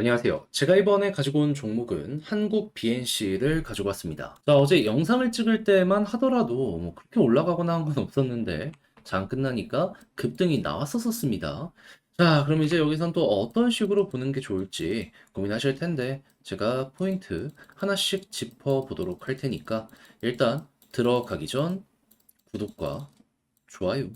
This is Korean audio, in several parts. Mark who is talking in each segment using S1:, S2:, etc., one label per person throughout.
S1: 안녕하세요. 제가 이번에 가지고 온 종목은 한국 BNC를 가지고 왔습니다. 자, 어제 영상을 찍을 때만 하더라도 뭐 그렇게 올라가거나 한 건 없었는데 장 끝나니까 급등이 나왔었습니다. 자, 그럼 이제 여기선 또 어떤 식으로 보는 게 좋을지 고민하실 텐데 제가 포인트 하나씩 짚어 보도록 할 테니까 일단 들어가기 전 구독과 좋아요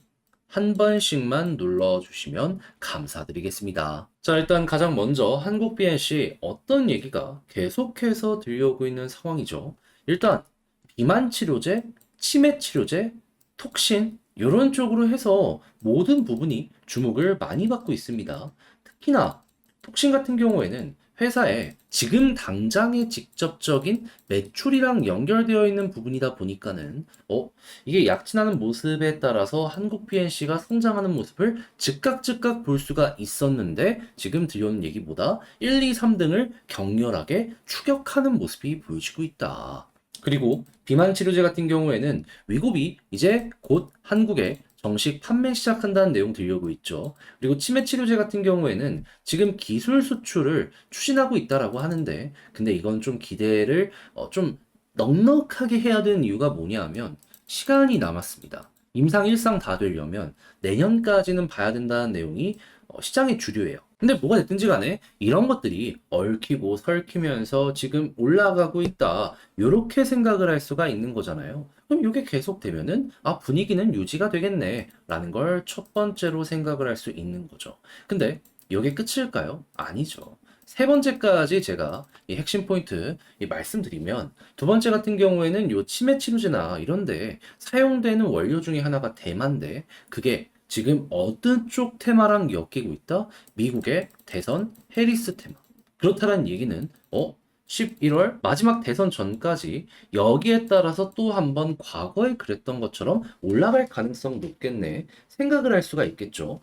S1: 한 번씩만 눌러주시면 감사드리겠습니다. 자, 일단 가장 먼저 한국 BNC 어떤 얘기가 계속해서 들려오고 있는 상황이죠. 일단 비만 치료제, 치매 치료제, 톡신 이런 쪽으로 해서 모든 부분이 주목을 많이 받고 있습니다. 특히나 톡신 같은 경우에는 회사에 지금 당장의 직접적인 매출이랑 연결되어 있는 부분이다 보니까는 어 이게 약진하는 모습에 따라서 한국 PNC가 성장하는 모습을 즉각 즉각 볼 수가 있었는데 지금 들려오는 얘기보다 1, 2, 3등을 격렬하게 추격하는 모습이 보여지고 있다. 그리고 비만 치료제 같은 경우에는 위고비 이제 곧 한국에 정식 판매 시작한다는 내용 들려오고 있죠. 그리고 치매 치료제 같은 경우에는 지금 기술 수출을 추진하고 있다라고 하는데, 근데 이건 좀 기대를 어, 좀 넉넉하게 해야 되는 이유가 뭐냐 하면 시간이 남았습니다. 임상 일상 다 되려면 내년까지는 봐야 된다는 내용이 어, 시장의 주류예요. 근데 뭐가 됐든지 간에 이런 것들이 얽히고 설키면서 지금 올라가고 있다. 이렇게 생각을 할 수가 있는 거잖아요. 그럼 이게 계속되면은 아 분위기는 유지가 되겠네 라는 걸 첫 번째로 생각을 할 수 있는 거죠. 근데 이게 끝일까요? 아니죠. 세 번째까지 제가 이 핵심 포인트 이 말씀드리면 두 번째 같은 경우에는 요 치매 치료제나 이런데 사용되는 원료 중에 하나가 대만데 그게 지금 어느 쪽 테마랑 엮이고 있다? 미국의 대선 해리스 테마. 그렇다는 얘기는 어 11월 마지막 대선 전까지 여기에 따라서 또 한 번 과거에 그랬던 것처럼 올라갈 가능성 높겠네 생각을 할 수가 있겠죠.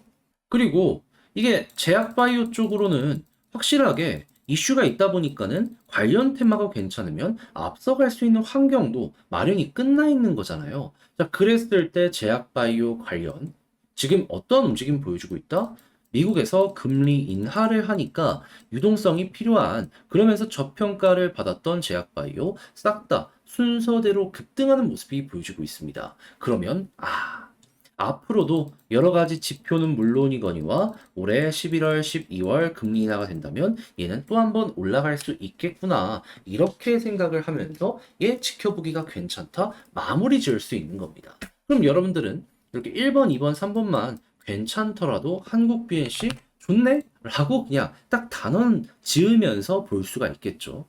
S1: 그리고 이게 제약 바이오 쪽으로는 확실하게 이슈가 있다 보니까는 관련 테마가 괜찮으면 앞서갈 수 있는 환경도 마련이 끝나 있는 거잖아요. 자, 그랬을 때 제약 바이오 관련 지금 어떤 움직임 보여주고 있다? 미국에서 금리 인하를 하니까 유동성이 필요한 그러면서 저평가를 받았던 제약바이오 싹 다 순서대로 급등하는 모습이 보여주고 있습니다. 그러면 아 앞으로도 여러 가지 지표는 물론이거니와 올해 11월, 12월 금리 인하가 된다면 얘는 또 한 번 올라갈 수 있겠구나 이렇게 생각을 하면서 얘 지켜보기가 괜찮다 마무리 지을 수 있는 겁니다. 그럼 여러분들은 이렇게 1번, 2번, 3번만 괜찮더라도 한국 BNC 좋네? 라고 그냥 딱 단언 지으면서 볼 수가 있겠죠.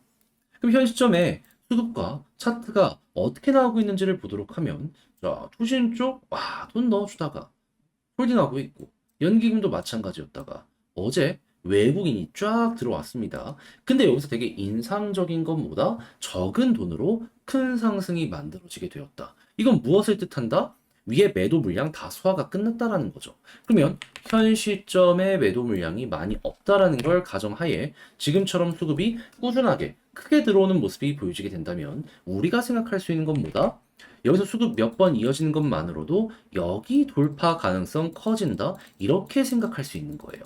S1: 그럼 현 시점에 수급과 차트가 어떻게 나오고 있는지를 보도록 하면 자, 투신 쪽, 와, 돈 넣어주다가 홀딩하고 있고 연기금도 마찬가지였다가 어제 외국인이 쫙 들어왔습니다. 근데 여기서 되게 인상적인 건 뭐다? 적은 돈으로 큰 상승이 만들어지게 되었다. 이건 무엇을 뜻한다? 위에 매도 물량 다 소화가 끝났다라는 거죠. 그러면 현 시점에 매도 물량이 많이 없다라는 걸 가정하에 지금처럼 수급이 꾸준하게 크게 들어오는 모습이 보여지게 된다면 우리가 생각할 수 있는 건 뭐다? 여기서 수급 몇 번 이어지는 것만으로도 여기 돌파 가능성 커진다 이렇게 생각할 수 있는 거예요.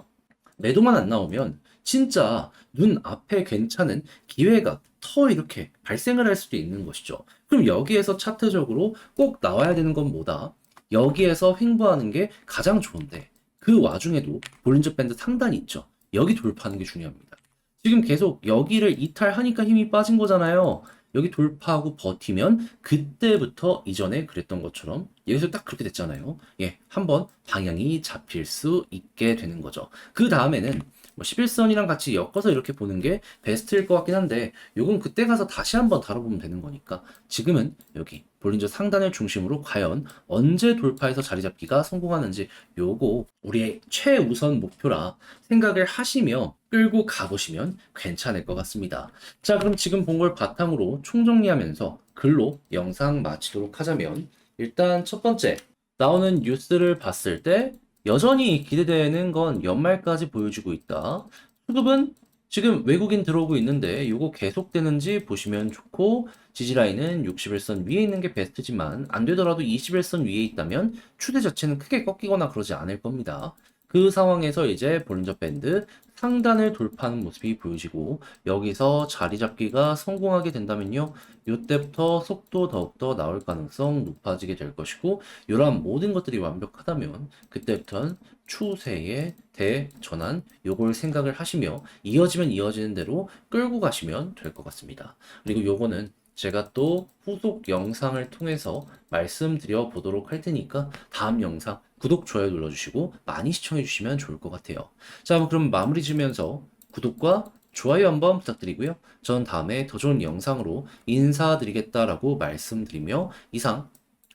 S1: 매도만 안 나오면 진짜 눈 앞에 괜찮은 기회가 더 이렇게 발생을 할 수도 있는 것이죠. 그럼 여기에서 차트적으로 꼭 나와야 되는 건 뭐다? 여기에서 횡보하는 게 가장 좋은데 그 와중에도 볼린저 밴드 상단이 있죠. 여기 돌파하는 게 중요합니다. 지금 계속 여기를 이탈하니까 힘이 빠진 거잖아요. 여기 돌파하고 버티면 그때부터 이전에 그랬던 것처럼 여기서 딱 그렇게 됐잖아요. 예, 한번 방향이 잡힐 수 있게 되는 거죠. 그 다음에는 뭐 11선이랑 같이 엮어서 이렇게 보는 게 베스트일 것 같긴 한데 요건 그때 가서 다시 한번 다뤄보면 되는 거니까 지금은 여기 볼린저 상단을 중심으로 과연 언제 돌파해서 자리 잡기가 성공하는지 요거 우리의 최우선 목표라 생각을 하시며 끌고 가보시면 괜찮을 것 같습니다. 자 그럼 지금 본 걸 바탕으로 총정리하면서 글로 영상 마치도록 하자면 일단 첫 번째 나오는 뉴스를 봤을 때 여전히 기대되는 건 연말까지 보여주고 있다. 수급은 지금 외국인 들어오고 있는데 이거 계속되는지 보시면 좋고 지지라인은 61선 위에 있는 게 베스트지만 안 되더라도 21선 위에 있다면 추대 자체는 크게 꺾이거나 그러지 않을 겁니다. 그 상황에서 이제 볼린저 밴드 상단을 돌파하는 모습이 보여지고 여기서 자리 잡기가 성공하게 된다면요. 이때부터 속도 더욱더 나올 가능성 높아지게 될 것이고 이러한 모든 것들이 완벽하다면 그때부터는 추세의 대전환 요걸 생각을 하시며 이어지면 이어지는 대로 끌고 가시면 될 것 같습니다. 그리고 요거는 제가 또 후속 영상을 통해서 말씀드려 보도록 할 테니까 다음 영상 구독, 좋아요 눌러주시고 많이 시청해 주시면 좋을 것 같아요. 자, 그럼 마무리 지면서 구독과 좋아요 한번 부탁드리고요. 전 다음에 더 좋은 영상으로 인사드리겠다라고 말씀드리며 이상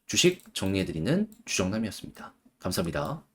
S1: 주식 정리해드리는 주정남이었습니다. 감사합니다.